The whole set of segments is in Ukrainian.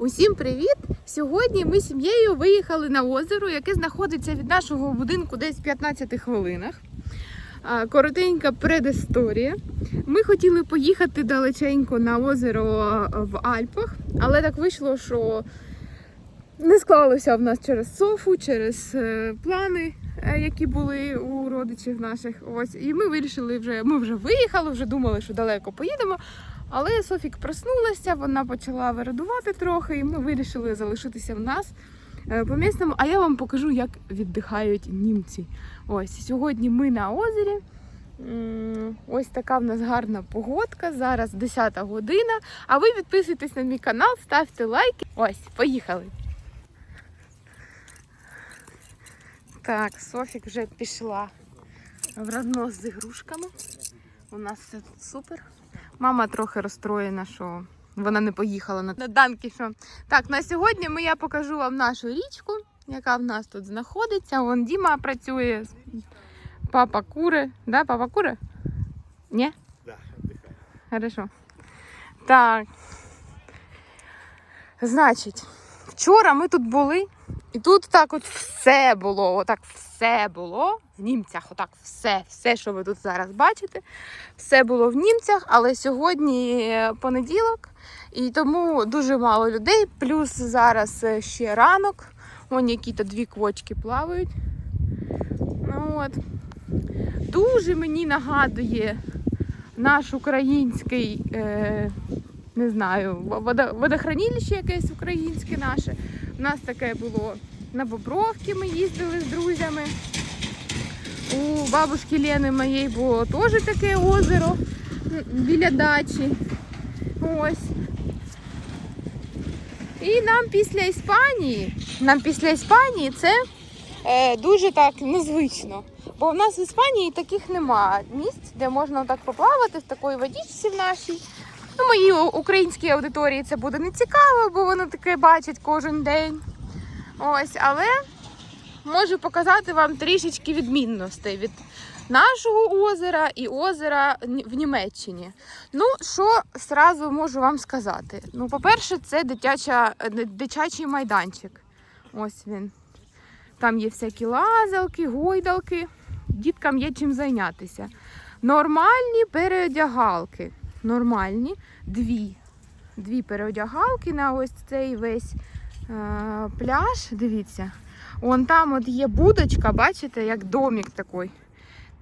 Усім привіт! Сьогодні ми з сім'єю виїхали на озеро, яке знаходиться від нашого будинку десь в 15 хвилинах. Коротенька предісторія. Ми хотіли поїхати далеченько на озеро в Альпах, але так вийшло, що не склалося в нас через Софу, через е, плани, е, які були у родичів наших. Ось, і ми вирішили вже, ми вже виїхали, вже думали, що далеко поїдемо. Але Софік проснулася, вона почала вирадувати трохи, і ми вирішили залишитися в нас е, по місному. А я вам покажу, як віддихають німці. Ось сьогодні ми на озері. Ось така в нас гарна погодка. Зараз 10 година. А ви підписуйтесь на мій канал, ставте лайки. Ось, поїхали. Так, Софік вже пішла в рознос з ігрушками. У нас все супер. Мама трохи розстроєна, що вона не поїхала на на данки. Що... Так, на сьогодні ми, я покажу вам нашу річку, яка в нас тут знаходиться. Вон Діма працює, папа кури. Да, папа кури? Ні? Да. Хорошо. Так. Значить, вчора ми тут були, і тут так от все було. Отак все було в німцях. Отак все, все, що ви тут зараз бачите, все було в німцях, але сьогодні е, понеділок, і тому дуже мало людей. Плюс зараз е, ще ранок. Вон які-то дві квочки плавають. Ну, от. Дуже мені нагадує наш український, е, не знаю, водо- водохранилище якесь українське наше. У нас таке було на Бобровки, ми їздили з друзями. У бабушки Лени моєї було теж таке озеро біля дачі. Ось. І нам після Іспанії, нам після Іспанії це е, дуже так незвично. Бо в нас в Іспанії таких нема місць, де можна так поплавати в такої водичці в нашій. Ну, моїй українській аудиторії це буде не цікаво, бо вони таке бачать кожен день. Ось, але можу показати вам трішечки відмінностей від нашого озера і озера в Німеччині. Ну, що зразу можу вам сказати? Ну, по-перше, це дитяча, дитячий майданчик. Ось він. Там є всякі лазалки, гойдалки. Діткам є чим зайнятися. Нормальні переодягалки. Нормальні. Дві. Дві переодягалки на ось цей весь е, пляж. Дивіться. Вон там от є будочка, бачите, як домик такий.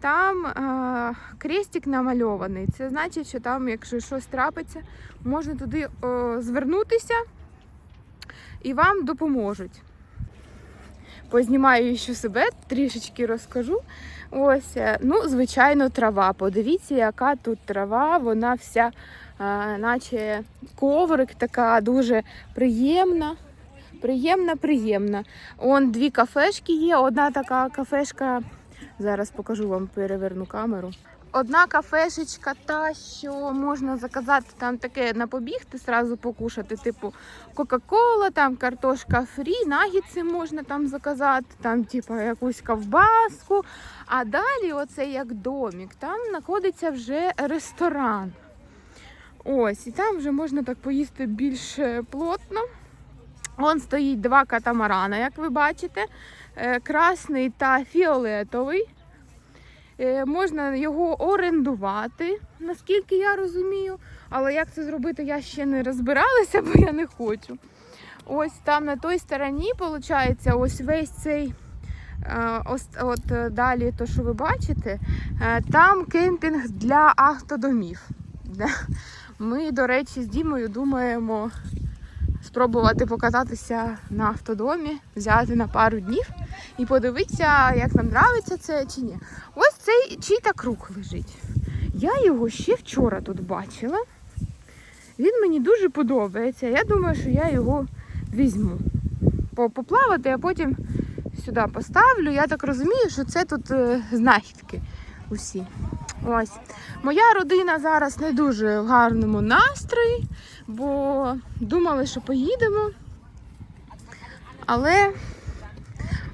Там е, крестик намальований. Це значить, що там, якщо щось трапиться, можна туди е, звернутися і вам допоможуть познімаю ще себе, трішечки розкажу. Ось, е, ну, звичайно, трава. Подивіться, яка тут трава, вона вся, е, наче коврик, така дуже приємна. Приємна, приємна. Он дві кафешки є. Одна така кафешка. Зараз покажу вам, переверну камеру. Одна кафешечка, та що можна заказати там таке на побігти, сразу покушати, типу Кока-Кола, там картошка фрі, нагідси можна там заказати, там типу якусь ковбаску. А далі, оце як домик, там знаходиться вже ресторан. Ось, і там вже можна так поїсти більш е, плотно. Вон стоїть два катамарана, як ви бачите, е, красний та фіолетовий. Е, Можна його орендувати, наскільки я розумію. Але як це зробити, я ще не розбиралася, бо я не хочу. Ось там на той стороні, виходить, ось весь цей. е, ось, от е, далі, то, що ви бачите, там кемпінг для автодомів. Ми, до речі, з Дімою думаємо спробувати покататися на автодомі, взяти на пару днів і подивитися, як нам подобається це чи ні. Ось цей чий-то круг лежить. Я його ще вчора тут бачила. Він мені дуже подобається. Я думаю, що я його візьму. Поплавати, а потім сюди поставлю. Я так розумію, що це тут е, знахідки усі. Ось. Моя родина зараз не дуже в гарному настрої, бо думали, що поїдемо. Але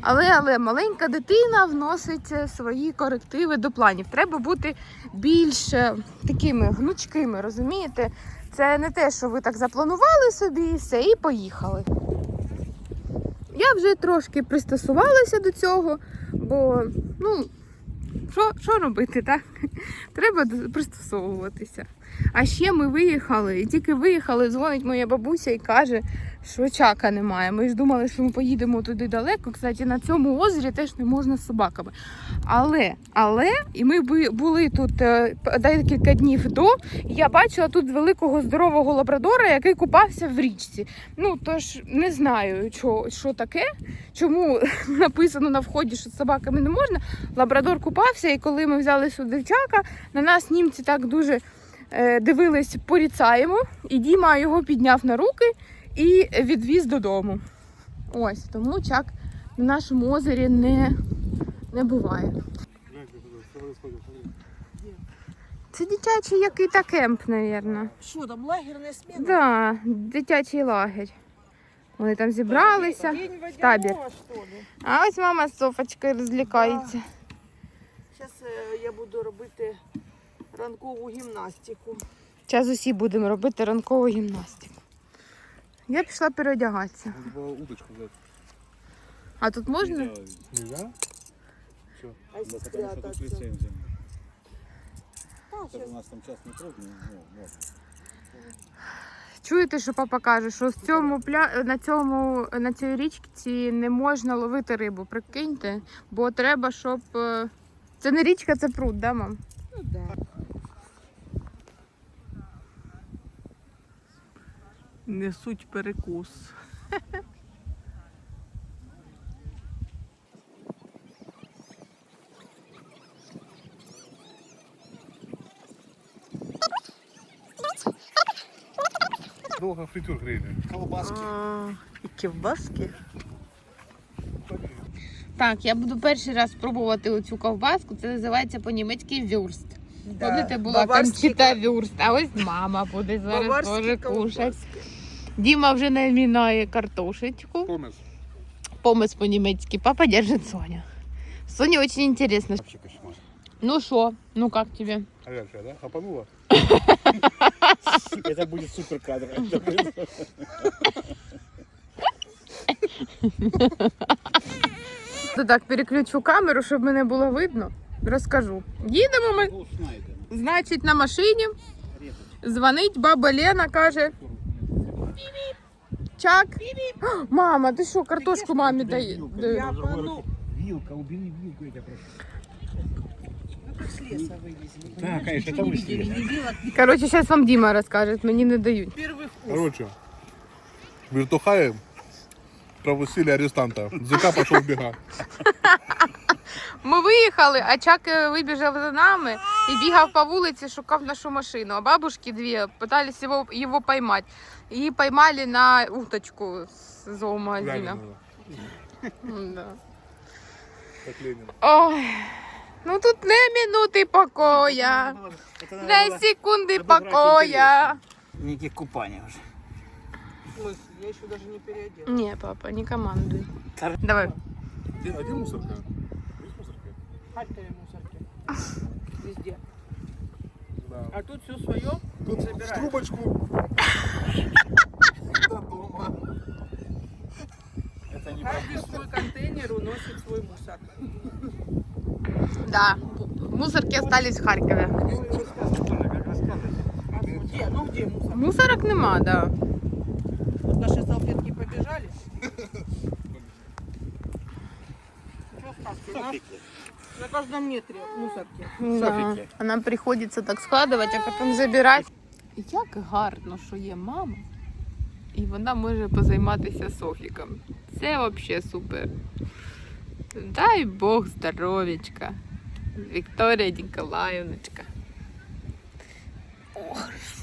але, але маленька дитина вносить е, свої корективи до планів. Треба бути більш е, такими гнучкими, розумієте? Це не те, що ви так запланували собі все, і поїхали. Я вже трошки пристосувалася до цього, бо ну, що, що робити, так? Треба пристосовуватися. А ще ми виїхали, і тільки виїхали, дзвонить моя бабуся і каже, що чака немає. Ми ж думали, що ми поїдемо туди далеко. Кстати, на цьому озері теж не можна з собаками. Але, але, і ми були тут е, декілька днів до, і я бачила тут великого здорового лабрадора, який купався в річці. Ну тож не знаю, що, що таке, чому написано на вході, що з собаками не можна. Лабрадор купався, і коли ми взяли сюди чака, на нас німці так дуже дивились, поріцаємо, і Діма його підняв на руки і відвіз додому. Ось тому чак на нашому озері не, не буває. Це дитячий який-то кемп, мабуть. Что там, лагерная смена? Да, дитячий лагерь. Вони там зібралися. Водяного, табір. А ось мама з Софочкою розлікається. Зараз я буду робити ранкову гімнастику. Зараз усі будемо робити ранкову гімнастику. Я пішла переодягатися. Было удочку взять. А тут можна? Нельзя? Что? А если Да, потому что тут спрятаться? лицензия. Да, Так щас. у нас там частный круг, ну, ну, можно. Чуєте, що папа каже, що в цьому пля... на цьому на цій річці не можна ловити рибу. Прикиньте, бо треба, щоб. е, Це не річка, це пруд, да, мам? Ну да. Несуть перекус. Долго фритюр грели. Колбаски. І ківбаски. Так, я буду перший раз спробувати оцю ковбаску. Це називається по-німецьки вюрст. Помните, була кончита вюрст, а ось мама буде зараз теж кушати. Діма вже намінає картошечку. Помес. Помес по-німецьки. Папа держит Соню. Соне очень интересно. Вообще кошмар. Ну что, ну как тебе? Горячая, да? Хапанула? Это будет супер кадр. То так переключу камеру, щоб мене було видно. Розкажу. Їдемо ми, Ну, Снайдер. значить, на машині. Резать. Дзвонить баба Лена, каже: Чак. О, Мама, ти що, картошку мамі дає? дає? Я пану. Вилка, убери вилку, я тебя прошу. Ну как с леса вывезли. Да, конечно, это вы съели. Коротше, зараз вам Діма розкаже, мені не дають. Первый вкус. Короче, вертухаем провусили арестанта. ЗК пошел в бега. Ми виїхали, а Чак е, вибіжав за нами і бігав по вулиці, шукав нашу машину. А бабушки дві пытались його, його поймати. Її поймали на уточку з зоомагазина. Ляленого, Да. Как Ленин. Ой, ну тут не минути покоя, Это не надо секунди обыграть покоя. интересно. Никаких купаний уже. В смысле? Я еще даже не переодела. Не, папа, не командуй. Тар- Давай. Где, а где мусорка? Есть мусорка? Харькове мусорки. А тут все свое. Тут в трубочку. До дома. Это не Каждый свой контейнер уносит свой мусор. Да, мусорки остались в Харкові. Ну, и рассказывай. как рассказывать. А где? Ну где мусор? Мусорок нема, да. Вот наши салфетки побежали. Что сказки? На каждом метре мусорки. Да. Софіки. А нам приходиться так складувати, а потім забирати. Як гарно, що є мама, і вона може позайматися Софіком. Це взагалі супер. Дай Бог здоров'ячка. Вікторія Ніколаївночка. О, хорошо.